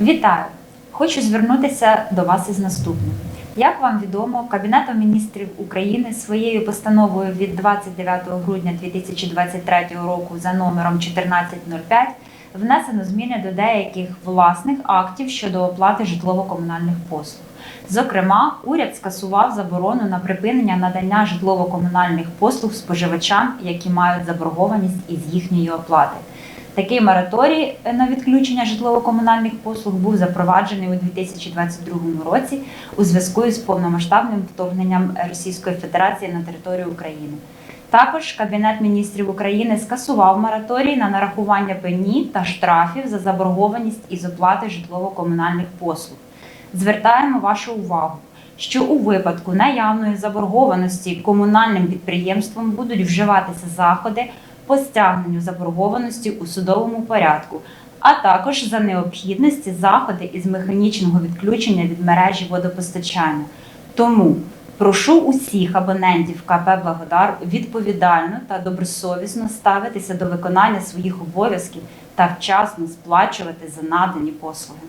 Вітаю! Хочу звернутися до вас із наступним. Як вам відомо, Кабінетом міністрів України своєю постановою від 29 грудня 2023 року за номером 1405 внесено зміни до деяких власних актів щодо оплати житлово-комунальних послуг. Зокрема, уряд скасував заборону на припинення надання житлово-комунальних послуг споживачам, які мають заборгованість із їхньої оплати. Такий мораторій на відключення житлово-комунальних послуг був запроваджений у 2022 році у зв'язку із повномасштабним вторгненням Російської Федерації на територію України. Також Кабінет міністрів України скасував мораторій на нарахування пені та штрафів за заборгованість із оплати житлово-комунальних послуг. Звертаємо вашу увагу, що у випадку наявної заборгованості комунальним підприємством будуть вживатися заходи по стягненню заборгованості у судовому порядку, а також за необхідності заходи із механічного відключення від мережі водопостачання. Тому прошу усіх абонентів КП Благодар відповідально та добросовісно ставитися до виконання своїх обов'язків та вчасно сплачувати за надані послуги.